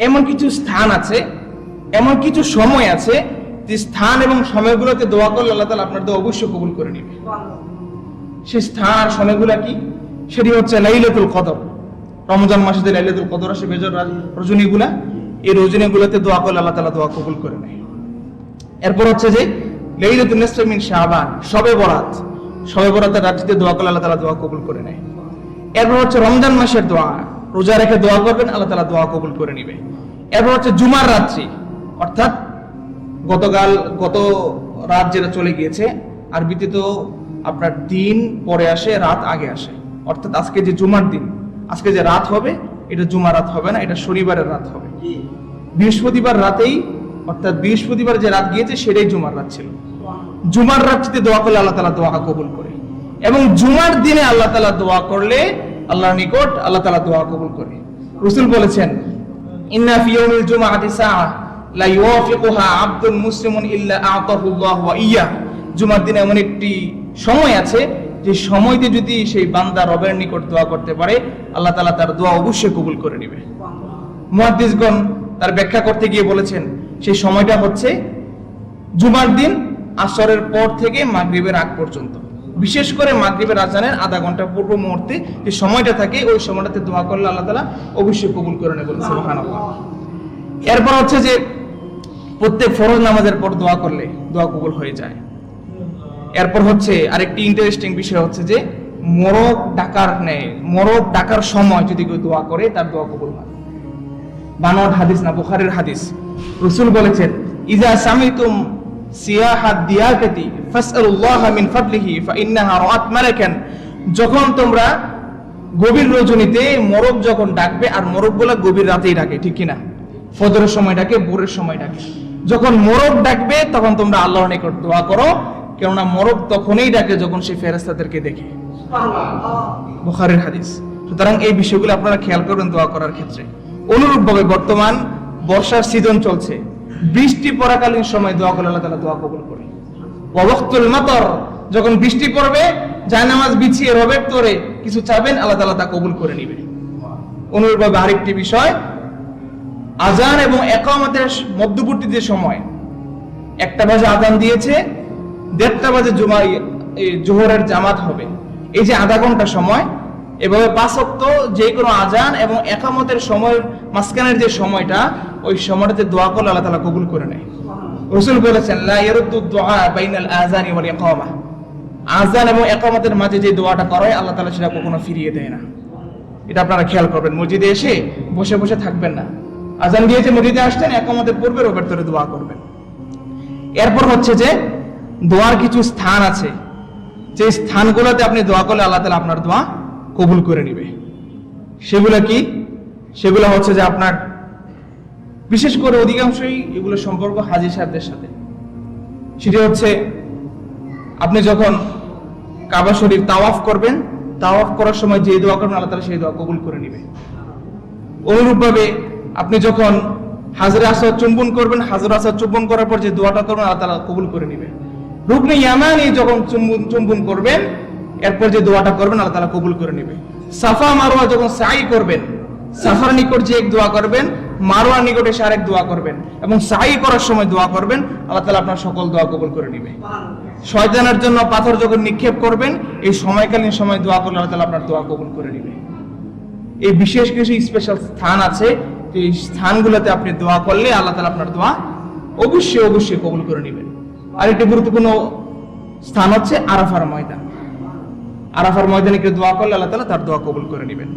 এমন কিছু স্থান আছে, এমন কিছু সময় আছে, যে স্থান এবং সময়গুলোতে দোয়া করলে আল্লাহ তালা আপনার দোয়া অবশ্যই কবুল করে নেবে। সে স্থান আর সময়গুলা কি? সেটি হচ্ছে লাইলাতুল কদর। রমজান মাসে যে লাইলাতুল কদর আসে, বেজর রজনীগুলা। এই রজনীগুলোতে দোয়া করলে আল্লাহ তালা দোয়া কবুল করে নেয়। এরপর হচ্ছে যে লাইলাতুল নিসফ মিন শাবান, শবে বরাত। শবে বরাতের রাত্রিতে দোয়া করলে আল্লাহ তালা দোয়া কবুল করে নেয়। এরপর হচ্ছে রমজান মাসের দোয়া। রোজা রেখে দোয়া করবেন আল্লাহ তালা দোয়া কবুল করে নিবে। এরপর হচ্ছে জুমার রাত্রি অর্থাৎ গতকাল গত রাত যেটা চলে গিয়েছে আরবিতে তো আপনার দিন পরে আসে রাত আগে আসে। অর্থাৎ আজকে যে জুমার দিন আজকে যে রাত হবে এটা জুমার রাত হবে না এটা শনিবারের রাত হবে। বৃহস্পতিবার রাতেই অর্থাৎ বৃহস্পতিবার যে রাত গিয়েছে সেটাই জুমার রাত ছিল। জুমার রাত্রিতে দোয়া করলে আল্লাহ তালা দোয়া কবুল করে। এবং জুমার দিনে আল্লাহ তালা দোয়া করলে আল্লাহর নিকট আল্লাহ তালা দোয়া কবুল করে। রসুল বলেছেন, ইন্না ফি ইয়াউমিল জুমআতি সাআহ লা ইউওয়াফিকুহা আবদুন মুসলিমুন ইল্লা আ'তাহু আল্লাহু ওয়া ইয়্যাহ জুমার দিনে এমন একটি সময় আছে, যে সময়তে যদি সেই বান্দা রবের নিকট দোয়া করতে পারে, আল্লাহ তাআলা তার দোয়া অবশ্যই কবুল করে নেবে। মুহাদ্দিসগণ তার ব্যাখ্যা করতে গিয়ে বলেছেন, সেই সময়টা হচ্ছে জুমার দিন আসরের পর থেকে মাগরিবের আগ পর্যন্ত। বিশেষ করে মাগরিবের আজানের আধা ঘণ্টা পূর্ব মুহূর্তে যে সময়টা থাকে, ওই সময়টাতে দোয়া করলে আল্লাহ তালা অবশ্যই কবুল করে নেবেন, সুবহানাল্লাহ। এরপর হচ্ছে যে প্রত্যেক ফরজ নামাজের পর দোয়া করলে দোয়া কবুল হয়ে যায়। এরপর হচ্ছে আরেকটি ইন্টারেস্টিং বিষয় হচ্ছে যে মরক ডাকার নেয় মরক ডাকার সময় যদি কেউ দোয়া করে, তার দোয়া কবুল হয়। বানোয়াট হাদিস না, বুখারের হাদিস। রসুল বলেছেন ইজা সামিতুম সিয়াহাত দিয়াকাতি যখন তোমরা গভীর রজনীতে মরক যখন ডাকবে আর মরক বলে গভীর রাতেই ডাকে ঠিক কিনা? ফজরের সময় ডাকে ভোরের সময় ডাকে। যখন মরক ডাকবে তখন তোমরা আল্লাহর নিকট দোয়া করো কেননা মরক তখনই ডাকে যখন সে ফেরেশতাদেরকে দেখে। বুখারের হাদিস। সুতরাং এই বিষয়গুলো আপনারা খেয়াল করবেন দোয়া করার ক্ষেত্রে। অনুরূপভাবে বর্তমান বর্ষার সিজন চলছে। বৃষ্টি পড়াকালীন সময় দোয়া করলে আল্লাহ তাআলা দোয়া কবুল করে ওয়াক্তুল মাতর, যখন বৃষ্টি পড়বে, জায়নামাজ বিছিয়ে রবের তোরে কিছু চাবেন, আল্লাহ তাআলা তা কবুল করে নেবে অনুরূপভাবে আরেকটি বিষয় আজান এবং একামতের মধ্যবর্তী যে সময়, একটা বাজে আজান দিয়েছে, দেড়টা বাজে জুমা এই জোহরের জামাত হবে। এই যে আধা ঘণ্টা সময়, এভাবে পাঁচক্ত যে কোনো আজান এবং একামতের সময় মাঝখানের যে সময়টা, ওই সময়টাতে দোয়া করলে আল্লাহ তালা কবুল করে নেয়। রসুল বলেছেন, লা বাইনাল আযানি ওয়াল ইকামা আজান এবং একামতের মাঝে যে দোয়াটা করা, আল্লাহ তাআলা সেটা কখনো ফিরিয়ে দেয় না। এটা আপনারা খেয়াল করবেন, মসজিদে এসে বসে বসে থাকবেন না। আজান দিয়েছে মসজিদে আসছেন একামতের পূর্বে রবের তোরে দোয়া করবেন। এরপর হচ্ছে যে, দোয়ার কিছু স্থান আছে। যে স্থানগুলোতে আপনি দোয়া করলে আল্লাহ তালা আপনার দোয়া কবুল করে নিবে। সেগুলো কি? সেগুলো হচ্ছে যে আপনার বিশেষ করে অধিকাংশই এগুলো সম্পর্ক হাজি সাহেবদের সাথে। সেটি হচ্ছে, আপনি যখন কাবা শরীফ তাওয়াফ করবেন, তাওয়াফ করার সময় যে দোয়া করবেন, আল্লাহ তালা সেই দোয়া কবুল করে নিবে। অনুরূপভাবে আপনি যখন হাজরে আসাদ চুম্বন করবেন, হাজর আসাদ চুম্বন করার পর যে দোয়াটা করবেন, আল্লাহ তালা কবুল করে নিবে। রুকনে ইয়ামানি যখন চুম্বন চুম্বন করবেন, এরপর যে দোয়াটা করবেন, আল্লাহ তালা কবুল করে নিবে। সাফা মারোয়া যখন সাই করবেন, সাফার নিকট যে এক দোয়া করবেন মারোয়ার নিকটে এসে আরেক দোয়া করবেন এবং সাই করার সময় দোয়া করবেন, আল্লাহ তালা আপনার সকল দোয়া কবুল করে নিবে। শয়তানের জন্য পাথর যখন নিক্ষেপ করবেন, এই সময়কালীন সময় দোয়া করলে আল্লাহ তালা আপনার দোয়া কবুল করে নিবে। এই বিশেষ কিছু স্পেশাল স্থান আছে এই স্থানগুলোতে আপনি দোয়া করলে আল্লাহ তালা আপনার দোয়া অবশ্যই অবশ্যই কবুল করে নেবেন। আর একটি গুরুত্বপূর্ণ স্থান হচ্ছে আরাফার ময়দান। আরাফার ময়দানে কেউ দোয়া করলে আল্লাহ তালা তার দোয়া কবুল করে নেবেন।